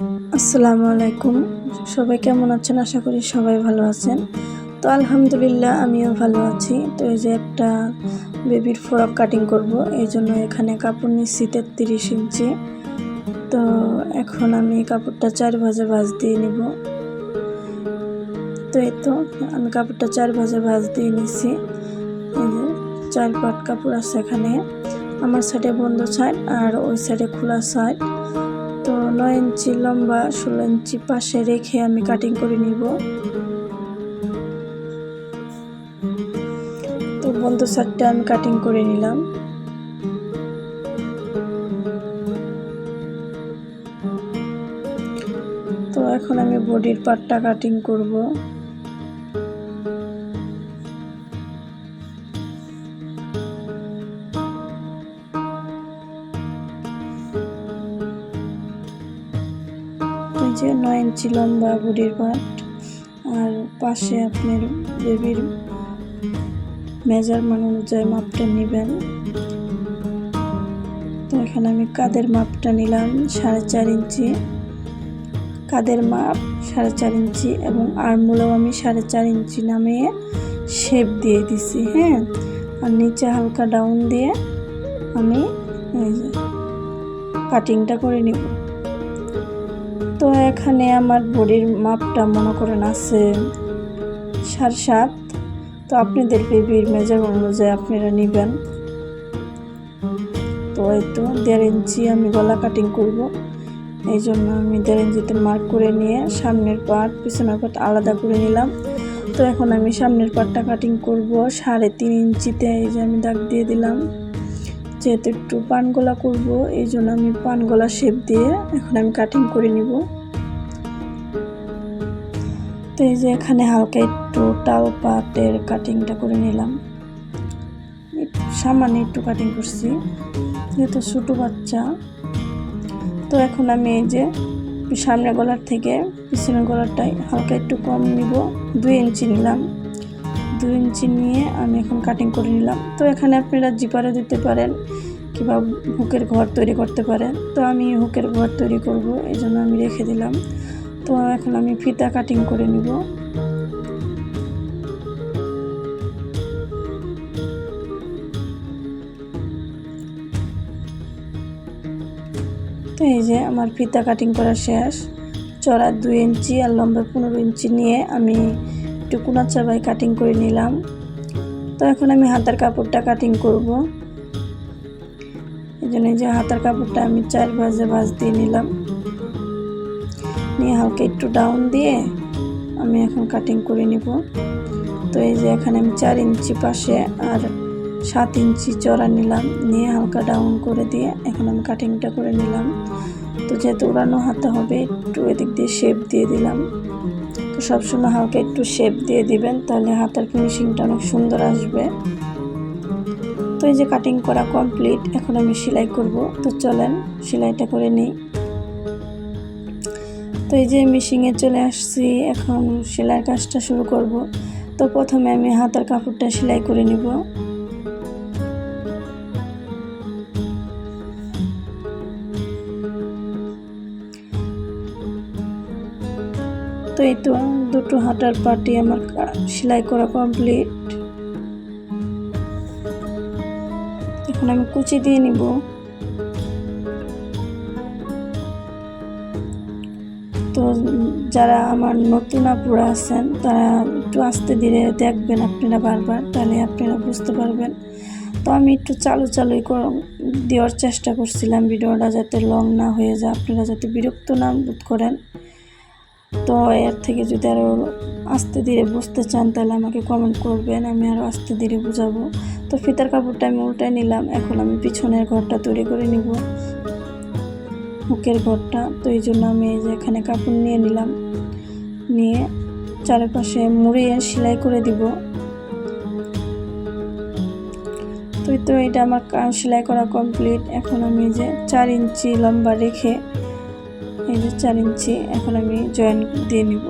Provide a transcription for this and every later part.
আসসালামু আলাইকুম। সবাই কেমন আছেন? আশা করি সবাই ভালো আছেন। তো আলহামদুলিল্লাহ আমিও ভালো আছি। তো এই যে একটা বেবির ফ্রক কাটিং করব, এই জন্য এখানে কাপড় নিচ্ছি তেত্রিশ ইঞ্চি। তো এখন আমি কাপড়টা চার ভাজে ভাজ দিয়ে নিব। তো এই তো, আমি কাপড়টা চার ভাজে ভাজ দিয়ে নিছি চার পাট কাপড় আছে এখানে। আমার সাইডে বন্ধ সাইড আর ওই সাইডে খোলা সাইড নয় ইঞ্চি লম্বা, ষোলো ইঞ্চি পাশে রেখে আমি কাটিং করে নিব। তো বন্ধু সাইডটা আমি কাটিং করে নিলাম। তো এখন আমি বডির পার্টটা কাটিং করব। এই যে নয় ইঞ্চি লম্বা বডির পার্ট আর পাশে আপনার বেবির মেজারমেন্ট অনুযায়ী মাপটা নেবেন। তো এখানে আমি কাদের মাপটা নিলাম, সাড়ে চার ইঞ্চি। কাদের মাপ, সাড়ে চার ইঞ্চি এবং আরমুলেও আমি সাড়ে চার ইঞ্চি নামিয়ে শেপ দিয়ে দিছি হ্যাঁ? আর নিচে হালকা ডাউন দিয়ে আমি কাটিংটা করে নিব। তো এখানে আমার বডির মাপটা মনে করেন আছে সাড়ে সাত। তো আপনাদের বেবির মেজার অনুযায়ী আপনারা নেবেন। তো এই তো দেড় ইঞ্চি আমি গলা কাটিং করব। এই জন্য আমি দেড় ইঞ্চিতে মার্ক করে নিয়ে সামনের পার্ট পিছনের পার্ট আলাদা করে নিলাম। তো এখন আমি সামনের পার্টটা কাটিং করব। সাড়ে তিন ইঞ্চিতে এই যে আমি দাগ দিয়ে দিলাম। যেহেতু একটু পান গলা করব, এই জন্য আমি পান গলা শেপ দিয়ে এখন আমি কাটিং করে নিব। তো এই যে এখানে হালকা একটু টাল পাটের কাটিংটা করে নিলাম। সামান্য একটু কাটিং করছি, যেহেতু ছোটো বাচ্চা। তো এখন আমি এই যে সামনে গলার থেকে পিছনের গলারটাই হালকা একটু কম নিব, দুই ইঞ্চি নিলাম। দুই ইঞ্চি নিয়ে আমি এখন কাটিং করে নিলাম। তো এখানে আপনারা জিপারে দিতে পারেন কিংবা হুকের ঘর তৈরি করতে পারেন। তো আমি হুকের ঘর তৈরি করব, এই জন্য আমি রেখে দিলাম। তো এখন আমি ফিতা কাটিং করে নিব। তো এই যে আমার ফিতা কাটিং করা শেষ। চড়া দুই ইঞ্চি আর লম্বা পনেরো ইঞ্চি নিয়ে আমি একটু কোনা চাবাই কাটিং করে নিলাম। তো এখন আমি হাতার কাপড়টা কাটিং করব। এই জন্য যে হাতার কাপড়টা আমি চার ভাজে ভাজ দিয়ে নিলাম। নিয়ে হালকা একটু ডাউন দিয়ে আমি এখন কাটিং করে নিব। তো এই যে এখানে আমি চার ইঞ্চি পাশে আর সাত ইঞ্চি চড়া নিলাম। নিয়ে হালকা ডাউন করে দিয়ে এখন আমি কাটিংটা করে নিলাম। তো যেহেতু উড়ানো হাতে হবে, একটু এদিক দিয়ে শেপ দিয়ে দিলাম। সবসময় হালকা একটু শেপ দিয়ে দিবেন, তাহলে হাতের ফিনিশিংটা অনেক সুন্দর আসবে। তো এই যে কাটিং করা কমপ্লিট এখন আমি সেলাই করব। তো চলেন, সেলাইটা করে নিই। তো এই যে মেশিনে চলে আসছি, এখন সেলাই কাজটা শুরু করব। তো প্রথমে আমি হাতের কাপড়টা সেলাই করে নিব। এই তো, দুটো হাতার পাটি আমার সেলাই করা কমপ্লিট এখন আমি কুচি দিয়ে নিব। তো যারা আমার নতুন আপুরা আছেন, তারা একটু আস্তে ধীরে দেখবেন আপনারা বারবার, তাহলে আপনারা বুঝতে পারবেন। তো আমি একটু চালু চালুই দেওয়ার চেষ্টা করছিলাম ভিডিওটা যাতে লং না হয়ে যায়। আপনারা যাতে বিরক্ত না বোধ করেন। তো এর থেকে যদি আরও আস্তে ধীরে বুঝতে চান, তাহলে আমাকে কমেন্ট করবেন, আমি আরও আস্তে ধীরে বুঝাবো। তো ফিতার কাপড়টা আমি উল্টায় নিলাম, এখন আমি পিছনের ঘরটা তৈরি করে নিব। হুকের ঘরটা, তো এই জন্য আমি এই যে এখানে কাপড় নিয়ে নিলাম। নিয়ে চারপাশে মুড়িয়ে সেলাই করে দিব। তো তো এটা আমার সেলাই করা কমপ্লিট এখন আমি যে চার ইঞ্চি লম্বা রেখে এই যে চার ইঞ্চি এখন আমি জয়েন দিয়ে নিব।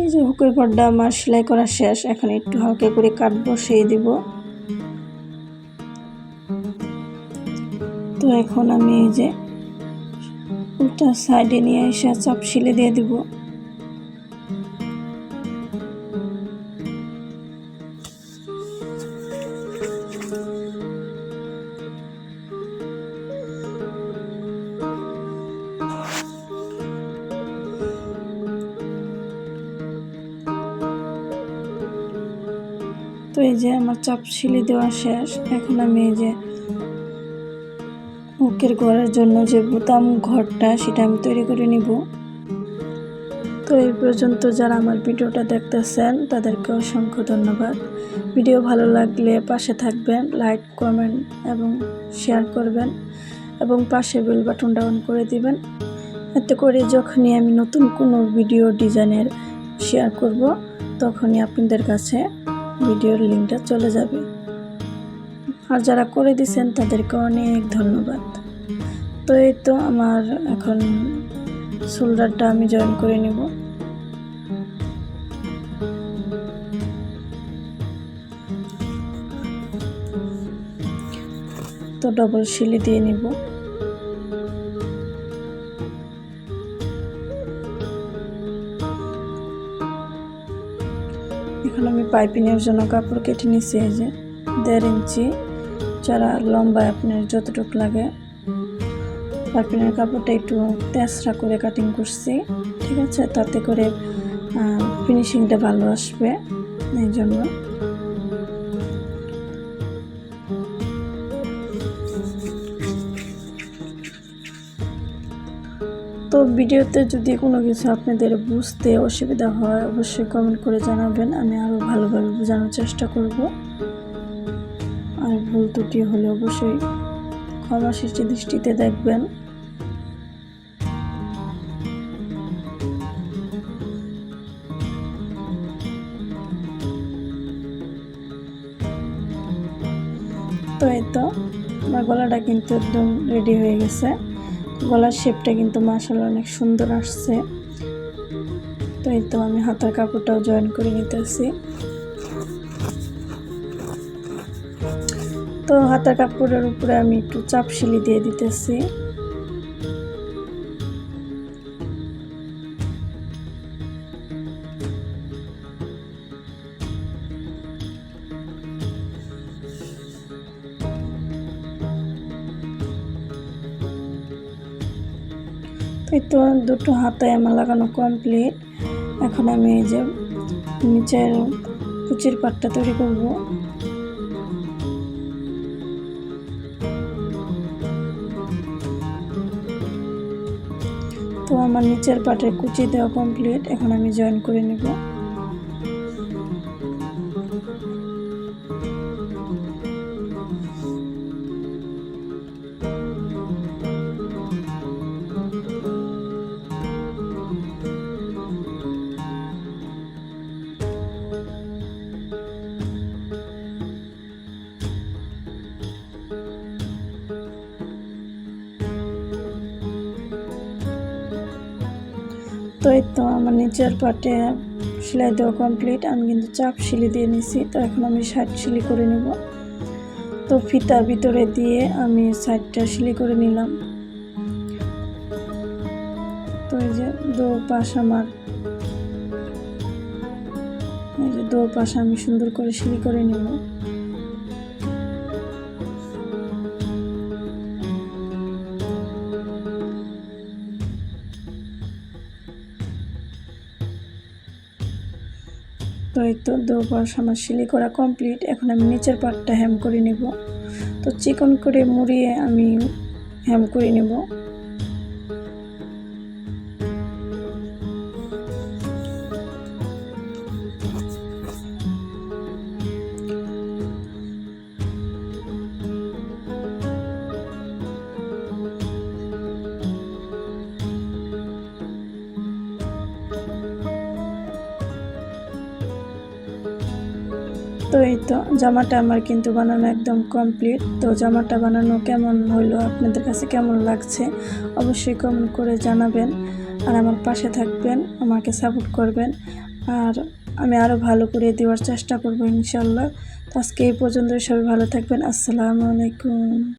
এই যে হুকের পর্দা, আমার সেলাই করা শেষ। এখন একটু হালকা করে কাট বসিয়ে দিব। তো এখন আমি এই যে উল্টা সাইডে নিয়ে এসে চাপ শিলে দিয়ে দিব। তো এই যে আমার চাপ শিলি দেওয়া শেষ, এখন আমি এই যে মুখের ঘরের জন্য যে বোতাম ঘরটা সেটা আমি তৈরি করে নিব। তো এই পর্যন্ত যারা আমার ভিডিওটা দেখতেছেন, তাদেরকে অসংখ্য ধন্যবাদ। ভিডিও ভালো লাগলে পাশে থাকবেন, লাইক, কমেন্ট এবং শেয়ার করবেন এবং পাশে বেল বাটনটা অন করে দিবেন। এতে করে যখনই আমি নতুন কোনো ভিডিও ডিজাইনের শেয়ার করব, তখনই আপনাদের কাছে ভিডিওর লিঙ্কটা চলে যাবে। আর যারা করে দিছেন, তাদেরকে অনেক ধন্যবাদ। তো এই তো আমার এখন শোল্ডারটা আমি জয়েন করে নেব। তো ডবল শিলি দিয়ে নিব। এখন আমি পাইপিংয়ের জন্য কাপড় কেটে নিচ্ছি এই যে দেড় ইঞ্চি। যারা লম্বায় আপনার যতটুকু লাগে। পাইপিংয়ের কাপড়টা একটু তেসরা করে কাটিং করছি, ঠিক আছে? তাতে করে ফিনিশিংটা ভালো আসবে এই জন্য। তো ভিডিওতে যদি কোনো কিছু আপনাদের বুঝতে অসুবিধা হয়, অবশ্যই কমেন্ট করে জানাবেন। আমি আরও ভালোভাবে বোঝানোর চেষ্টা করব। আর ভুল ত্রুটি হলে অবশ্যই ক্ষমা সৃষ্টি দৃষ্টিতে দেখবেন। তো এই তো, আমার গলাটা কিন্তু একদম রেডি হয়ে গেছে। গলার শেপটা কিন্তু মাসাল অনেক সুন্দর আসছে। তো এই তো আমি হাতার কাপড়টাও জয়েন করে নিতেছি। তো হাতা কাপড়ের উপরে আমি একটু চাপ শিলি দিয়ে দিতেছি। এই তো দুটো হাতায় আমার লাগানো কমপ্লিট এখন আমি এই যে নিচের কুচির পাটটা তৈরি করব। আমার নিচের পাটের কুচি দেওয়া কমপ্লিট এখন আমি জয়েন করে নেব। তো এই তো আমার নিচের পাটে সেলাই দেওয়া কমপ্লিট আমি কিন্তু চাপ শিলি দিয়ে নিছি, তো এখন আমি সাইড শিলি করে নেব। তো ফিতা ভিতরে দিয়ে আমি সাইডটা শিলি করে নিলাম। তো এই যে দো পাশ আমার, এই যে দো পাশ আমি সুন্দর করে শিলি করে নেব। তো এই তো দু পাশ আমার সিলি করা কমপ্লিট, এখন আমি নিচের পাটটা হ্যাম করে নেব। তো চিকন করে মুড়িয়ে আমি হ্যাম করে নেব। তো এই তো, জামাটা আমার কিন্তু বানানো একদম কমপ্লিট তো জামাটা বানানো কেমন হলো, আপনাদের কাছে কেমন লাগছে অবশ্যই কমেন্ট করে জানাবেন। আর আমার পাশে থাকবেন, আমাকে সাপোর্ট করবেন। আর আমি আরও ভালো করে দেওয়ার চেষ্টা করব ইনশাল্লাহ। তো আজকে এই পর্যন্ত সবাই ভালো থাকবেন। আসসালামু আলাইকুম।